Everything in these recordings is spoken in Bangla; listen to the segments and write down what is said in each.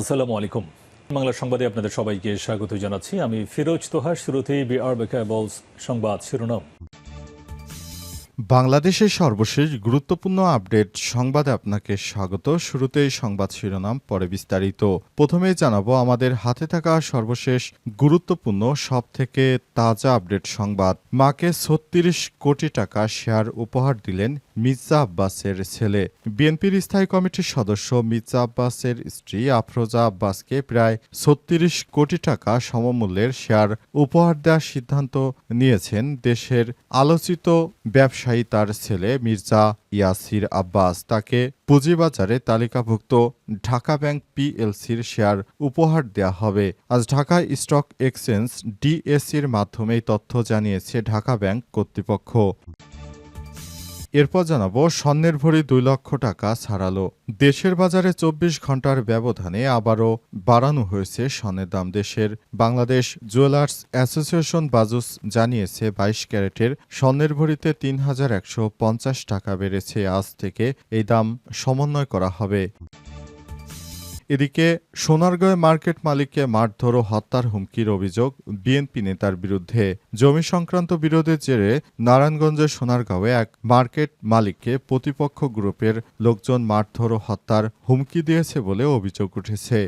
আসসালামু আলাইকুম। বাংলা সংবাদে আপনাদের সবাইকে স্বাগত জানাচ্ছি। আমি ফিরোজ তোহার শুরুতেই বিআর বেকাবলস সংবাদ শিরোনাম। বাংলাদেশের সর্বশেষ গুরুত্বপূর্ণ আপডেট সংবাদে আপনাকে স্বাগত। শুরুতেই সংবাদ শিরোনাম, পরে বিস্তারিত। প্রথমে জানাব, আমাদের হাতে থাকা সর্বশেষ গুরুত্বপূর্ণ সব থেকে তাজা আপডেট সংবাদ। মাকে ছত্রিশ কোটি টাকা শেয়ার উপহার দিলেন মির্জা আব্বাসের ছেলে। বিএনপির স্থায়ী কমিটির সদস্য মির্জা আব্বাসের স্ত্রী আফরোজা আব্বাসকে প্রায় ছত্রিশ কোটি টাকা সমমূল্যের শেয়ার উপহার দেওয়ার সিদ্ধান্ত নিয়েছেন দেশের আলোচিত ব্যবসায়ী তার ছেলে মির্জা ইয়াসির আব্বাস। তাকে পুঁজিবাজারে তালিকাভুক্ত ঢাকা ব্যাংক পিএলসির শেয়ার উপহার দেওয়া হবে। আজ ঢাকা স্টক এক্সচেঞ্জ ডিএসির মাধ্যমে তথ্য জানিয়েছে ঢাকা ব্যাংক কর্তৃপক্ষ। এরপর জানাব, স্বর্ণের ভরি দুই লক্ষ টাকা ছাড়ালো। দেশের বাজারে চব্বিশ ঘণ্টার ব্যবধানে আবারও বাড়ানো হয়েছে স্বর্ণের দাম। দেশের বাংলাদেশ জুয়েলার্স অ্যাসোসিয়েশন বাজুস জানিয়েছে, বাইশ ক্যারেটের স্বর্ণের ভরিতে তিন হাজার একশো পঞ্চাশ টাকা বেড়েছে। আজ থেকে এই দাম সমন্বয় করা হবে। এদিকে সোনারগাঁয় মার্কেট মালিককে মারধর ও হত্যার হুমকির অভিযোগ বিএনপি নেতার বিরুদ্ধে। জমি সংক্রান্ত বিরোধের জেরে নারায়ণগঞ্জের সোনারগাঁওয়ে এক মার্কেট মালিককে প্রতিপক্ষ গ্রুপের লোকজন মারধর ও হত্যার হুমকি দিয়েছে বলে অভিযোগ উঠেছে।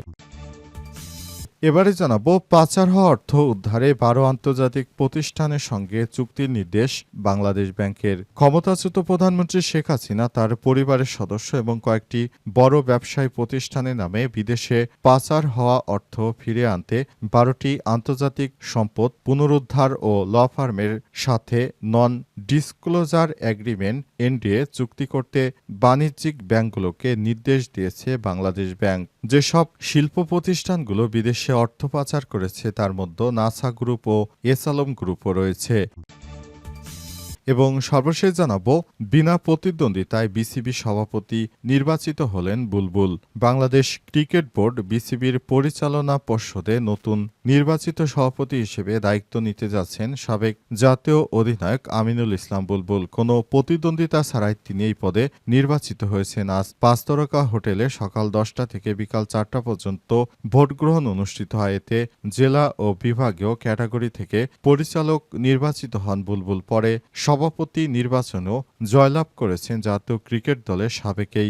এবারে জানাব, পাচার হওয়া অর্থ উদ্ধারে বারো আন্তর্জাতিক প্রতিষ্ঠানের সঙ্গে চুক্তির নির্দেশ বাংলাদেশ ব্যাংকের। ক্ষমতাচ্যুত প্রধানমন্ত্রী শেখ হাসিনা তার পরিবারের সদস্য এবং কয়েকটি বড় ব্যবসায়ী প্রতিষ্ঠানের নামে বিদেশে পাচার হওয়া অর্থ ফিরে আনতে বারোটি আন্তর্জাতিক সম্পদ পুনরুদ্ধার ও ল ফার্মের সাথে নন ডিসক্লোজার এগ্রিমেন্ট এনডিএ চুক্তি করতে বাণিজ্যিক ব্যাংকগুলোকে নির্দেশ দিয়েছে বাংলাদেশ ব্যাংক। যেসব শিল্প প্রতিষ্ঠানগুলো বিদেশে অর্থ পাচার করেছে, তার মধ্যে নাসা গ্রুপ ও এসালম গ্রুপও রয়েছে। এবং সর্বশেষ জানাব, বিনা প্রতিদ্বন্দ্বিতায় বিসিবি সভাপতি নির্বাচিত হলেন বুলবুল। বাংলাদেশ ক্রিকেট বোর্ড বিসিবির পরিচালনা পর্ষদে নতুন নির্বাচিত সভাপতি হিসেবে দায়িত্ব নিতে যাচ্ছেন সাবেক জাতীয় অধিনায়ক আমিনুল ইসলাম বুলবুল। কোনো প্রতিদ্বন্দ্বিতা ছাড়াই তিনি এই পদে নির্বাচিত হয়েছেন। আজ পাঁচতরকা হোটেলে সকাল দশটা থেকে বিকাল চারটা পর্যন্ত ভোট গ্রহণ অনুষ্ঠিত হয়। এতে জেলা ও বিভাগীয় ক্যাটাগরি থেকে পরিচালক নির্বাচিত হন বুলবুল। পরে সভাপতি নির্বাচনও জয়লাভ করেছেন জাতীয় ক্রিকেট দলের সাবেক এই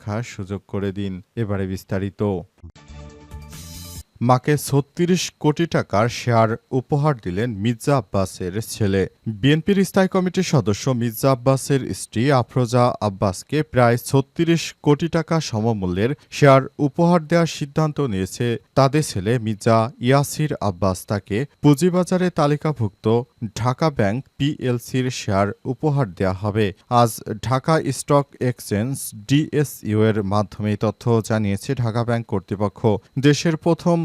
দেখার সুযোগ করে দিন। এবারে বিস্তারিত। মাকে ছত্রিশ কোটি টাকার শেয়ার উপহার দিলেন মির্জা আব্বাসের ছেলে। বিএনপির স্থায়ী কমিটির সদস্য মির্জা আব্বাসের স্ত্রী আফরোজা আব্বাসকে প্রায় ছত্রিশ কোটি টাকা সমমূল্যের শেয়ার উপহার দেওয়ার সিদ্ধান্ত নিয়েছে তাদের ছেলে মির্জা ইয়াসির আব্বাস। তাকে পুঁজিবাজারে তালিকাভুক্ত ঢাকা ব্যাংক পিএলসির শেয়ার উপহার দেওয়া হবে। আজ ঢাকা স্টক এক্সচেঞ্জ ডিএসইউ এর মাধ্যমে তথ্য জানিয়েছে ঢাকা ব্যাংক কর্তৃপক্ষ। দেশের প্রথম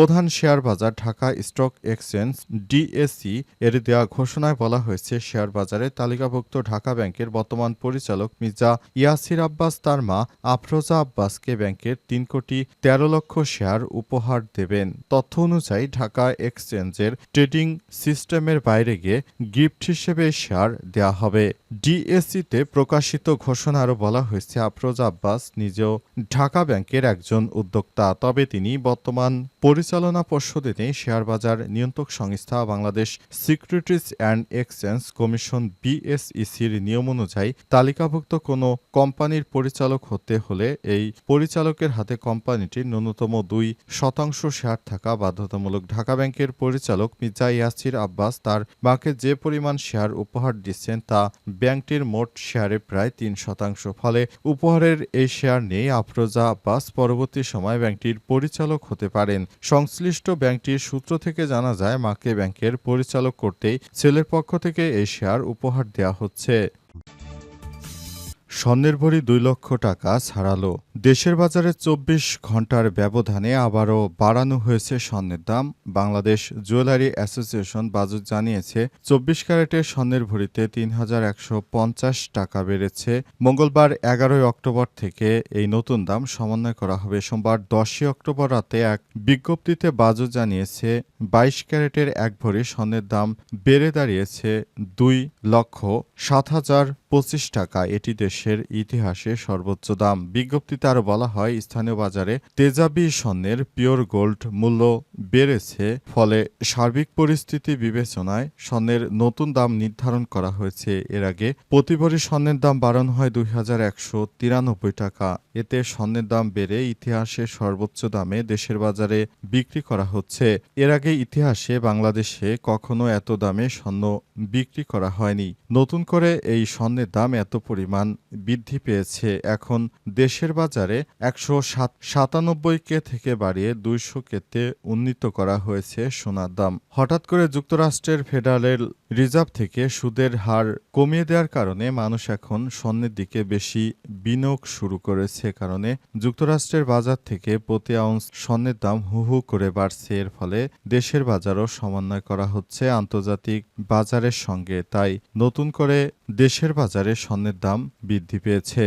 প্রধান শেয়ার বাজার ঢাকা স্টক এক্সচেঞ্জ ডিএসসি এর দেওয়া ঘোষণায় বলা হয়েছে, শেয়ার বাজারে তালিকাভুক্ত ঢাকা ব্যাংকের বর্তমান পরিচালক মির্জা ইয়াসির আব্বাস, তার মা আফরোজা আব্বাসকে ব্যাংকের তিন কোটি তেরো লক্ষ শেয়ার উপহার দেবেন। তথ্য অনুযায়ী ঢাকা এক্সচেঞ্জের ট্রেডিং সিস্টেমের বাইরে গিয়ে গিফট হিসেবে শেয়ার দেওয়া হবে। ডিএসসিতে প্রকাশিত ঘোষণা আরও বলা হয়েছে, আফরোজা আব্বাস নিজেও ঢাকা ব্যাংকের একজন উদ্যোক্তা, তবে তিনি বর্তমান পরিচালনা পর্ষদে নেই শেয়ার বাজার নিয়ন্ত্রক সংস্থা Bangladesh Securities and Exchange Commission বিএসইসির নিয়ম অনুযায়ী তালিকাভুক্ত কোনো কোম্পানির পরিচালক হতে হলে এই পরিচালকের হাতে কোম্পানিটির ন্যূনতম দুই শতাংশ শেয়ার থাকা বাধ্যতামূলক ঢাকা ব্যাংকের পরিচালক মির্জা ইয়াসির আব্বাস তার মাকে যে পরিমাণ শেয়ার উপহার দিচ্ছেন তা ব্যাংকটির মোট শেয়ারে প্রায় তিন শতাংশ। ফলে উপহারের এই শেয়ার নিয়ে আফরোজা আব্বাস পরবর্তী সময় ব্যাংকটির পরিচালক হতে পারেন। সংশ্লিষ্ট ব্যাংকটির সূত্র থেকে জানা যায়, মাকে ব্যাংকের পরিচালক করতেই ছেলের পক্ষ থেকে এই শেয়ার উপহার দেওয়া হচ্ছে। স্বর্ণের ভরি দুই লক্ষ টাকা ছাড়ালো। দেশের বাজারে চব্বিশ ঘণ্টার ব্যবধানে আবারও বাড়ানো হয়েছে স্বর্ণের দাম। বাংলাদেশ জুয়েলারি অ্যাসোসিয়েশন বাজুত জানিয়েছে, চব্বিশ ক্যারেটের স্বর্ণের ভরিতে তিন হাজার একশো পঞ্চাশ টাকা বেড়েছে। মঙ্গলবার এগারোই অক্টোবর থেকে এই নতুন দাম সমন্বয় করা হবে। সোমবার দশই অক্টোবর রাতে এক বিজ্ঞপ্তিতে বাজুত জানিয়েছে, বাইশ ক্যারেটের এক ভরি স্বর্ণের দাম বেড়ে দাঁড়িয়েছে দুই লক্ষ সাত হাজার পঁচিশ টাকা। এটি দেশের ইতিহাসে সর্বোচ্চ দাম। বিজ্ঞপ্তিতে আরও বলা হয়, স্থানীয় বাজারে তেজাবি স্বর্ণের পিওর গোল্ড মূল্য বেড়েছে, ফলে সার্বিক পরিস্থিতি বিবেচনায় স্বর্ণের নতুন দাম নির্ধারণ করা হয়েছে। এর আগে প্রতি ভরি স্বর্ণের দাম বাড়ানো হয় দুই হাজার একশো তিরানব্বই টাকা। এতে স্বর্ণের দাম বেড়ে ইতিহাসে সর্বোচ্চ দামে দেশের বাজারে বিক্রি করা হচ্ছে। এর আগে ইতিহাসে বাংলাদেশে কখনো এত দামে স্বর্ণ বিক্রি করা হয়নি। নতুন করে এই স্বর্ণের দাম এত পরিমাণ বৃদ্ধি পেয়েছে। এখন দেশের বাজারে একশো সাত কে থেকে বাড়িয়ে দুইশো কেতে উন্নীত করা হয়েছে সোনার দাম। হঠাৎ করে যুক্তরাষ্ট্রের ফেডারেল রিজার্ভ থেকে সুদের হার কমিয়ে দেওয়ার কারণে মানুষ এখন স্বর্ণের দিকে বেশি বিনিয়োগ শুরু করেছে, কারণে যুক্তরাষ্ট্রের বাজার থেকে প্রতি আউন্স স্বর্ণের দাম হু হু করে বাড়ছে। এর ফলে দেশের বাজারও সমন্বয় করা হচ্ছে আন্তর্জাতিক বাজারের সঙ্গে। তাই নতুন করে দেশের বাজারে স্বর্ণের দাম বৃদ্ধি পেয়েছে।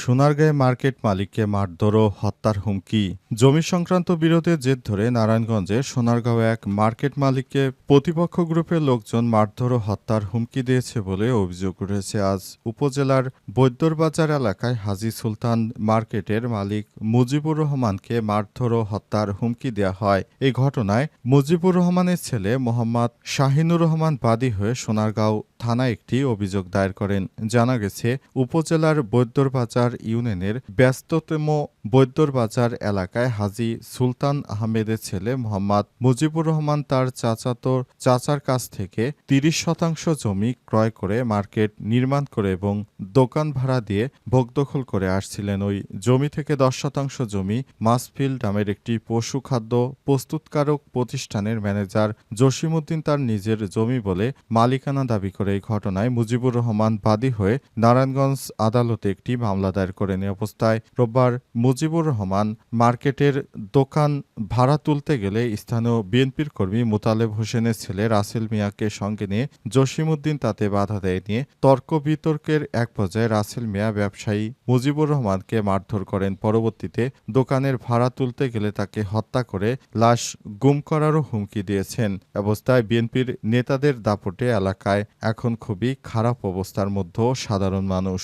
সোনারগাঁয়ে মার্কেট মালিককে মারধর ও হত্যার হুমকি। জমি সংক্রান্ত বিরোধের জের ধরে নারায়ণগঞ্জে সোনারগাঁও এক মার্কেট মালিককে প্রতিপক্ষ গ্রুপের লোকজন মারধর ও হত্যার হুমকি দিয়েছে বলে অভিযোগ উঠেছে। আজ উপজেলার বৈদ্যরবাজার এলাকায় হাজি সুলতান মার্কেটের মালিক মুজিবুর রহমানকে মারধর ও হত্যার হুমকি দেওয়া হয়। এই ঘটনায় মুজিবুর রহমানের ছেলে মোহাম্মদ শাহিনুর রহমান বাদী হয়ে সোনারগাঁও থানায় একটি অভিযোগ দায়ের করেন। জানা গেছে, উপজেলার বৈদ্যরবাজার ইউনিয়নের ব্যস্ততম বৈদ্যরবাজার এলাকায় হাজি সুলতান আহমেদের ছেলে মোহাম্মদ মুজিবুর রহমান তার চাচাতো চাচার কাছ থেকে তিরিশ শতাংশ জমি ক্রয় করে মার্কেট নির্মাণ করে এবং দোকান ভাড়া দিয়ে ভোগদখল করে আসছিলেন। ওই জমি থেকে দশ শতাংশ জমি মাসফিল নামের একটি পশু খাদ্য প্রস্তুতকারক প্রতিষ্ঠানের ম্যানেজার জসিমউদ্দিন তার নিজের জমি বলে মালিকানা দাবি করে। এই ঘটনায় মুজিবুর রহমান বাদী হয়ে নারায়ণগঞ্জ আদালতে একটি মামলা দায়ের করেন অবস্থায় রোববার মুজিবুর রহমান মার্কেটের দোকান ভাড়া তুলতে গেলে স্থানীয় বিএনপির কর্মী মোতালেব হোসেনের ছেলে রাসেল মিয়াকে সঙ্গে নিয়ে জসিমউদ্দিন তাতে বাধা দেয় নিয়ে তর্ক বিতর্কের এক পর্যায়ে রাসেল মিয়া ব্যবসায়ী মুজিবুর রহমানকে মারধর করেন। পরবর্তীতে দোকানের ভাড়া তুলতে গেলে তাকে হত্যা করে লাশ গুম করারও হুমকি দিয়েছেন। অবস্থায় বিএনপির নেতাদের দাপটে এলাকায় এখন খুবই খারাপ অবস্থার মধ্যেও সাধারণ মানুষ।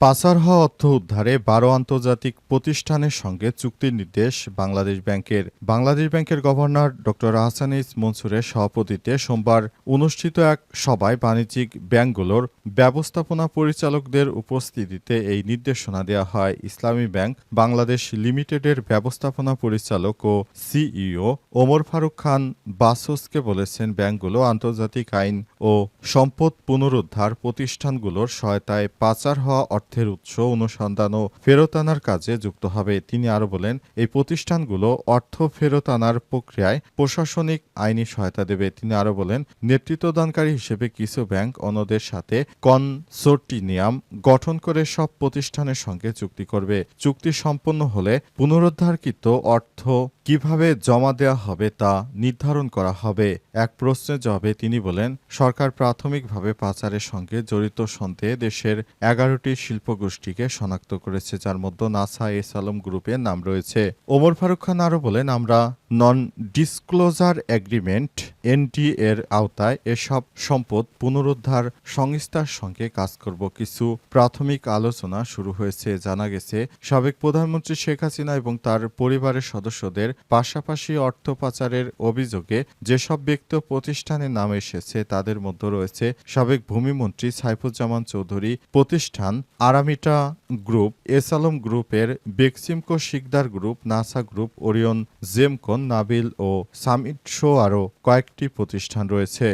পাচার হওয়া অর্থ উদ্ধারে বারো আন্তর্জাতিক প্রতিষ্ঠানের সঙ্গে চুক্তির নির্দেশ বাংলাদেশ ব্যাংকের। বাংলাদেশ ব্যাংকের গভর্নর ড আহসানিস মনসুরের সভাপতিত্বে সোমবার অনুষ্ঠিত এক সভায় বাণিজ্যিক ব্যাংকগুলোর ব্যবস্থাপনা পরিচালকদের উপস্থিতিতে এই নির্দেশনা দেওয়া হয়। ইসলামী ব্যাংক, বাংলাদেশ লিমিটেডের ব্যবস্থাপনা পরিচালক ও সিইও ওমর ফারুক খান বাসোসকে বলেছেন, ব্যাংকগুলো আন্তর্জাতিক আইন ও সম্পদ পুনরুদ্ধার প্রতিষ্ঠানগুলোর সহায়তায় পাচার হওয়া অর্থের উৎস, অনুসন্ধান ও ফেরত আনার কাজে যুক্ত হবে। তিনি আরও বলেন, এই প্রতিষ্ঠানগুলো অর্থ ফেরত আনার প্রক্রিয়ায় প্রশাসনিক আইনি সহায়তা দেবে। তিনি আরও বলেন, নেতৃত্বদানকারী হিসেবে কিছু ব্যাংক অন্যদের সাথে কনসোর্টিনিয়াম গঠন করে সব প্রতিষ্ঠানের সঙ্গে চুক্তি করবে। চুক্তি সম্পন্ন হলে পুনরুদ্ধারকৃত অর্থ কীভাবে জমা দেওয়া হবে তা নির্ধারণ করা হবে? এক প্রশ্নের জবাবে তিনি বলেন, সরকার প্রাথমিকভাবে পাচারের সঙ্গে জড়িত সন্দেহে দেশের এগারোটি শিল্পগোষ্ঠীকে শনাক্ত করেছে, যার মধ্যে নাসা এস আলম গ্রুপের নাম রয়েছে। ওমর ফারুক খান আরও বলেন, আমরা নন ডিসক্লোজার এগ্রিমেন্ট এনডি এর আওতায় এসব সম্পদ পুনরুদ্ধার সংস্থার সঙ্গে কাজ করব। কিছু প্রাথমিক আলোচনা শুরু হয়েছে, জানা গেছে, সাবেক প্রধানমন্ত্রী শেখ হাসিনা এবং তার পরিবারের সদস্যদের পাশাপাশি অর্থ পাচারের অভিযোগে যেসব ব্যক্তি প্রতিষ্ঠানের নাম এসেছে, তাদের মধ্যে রয়েছে সাবেক ভূমিমন্ত্রী সাইফুজ্জামান চৌধুরী, প্রতিষ্ঠান আরামিটা গ্রুপ, এসালম গ্রুপের Beximco Sikder group, Nassa group, Orion Gemcon Nabil ও সামিট শো আরও কয়েকটি প্রতিষ্ঠান রয়েছে।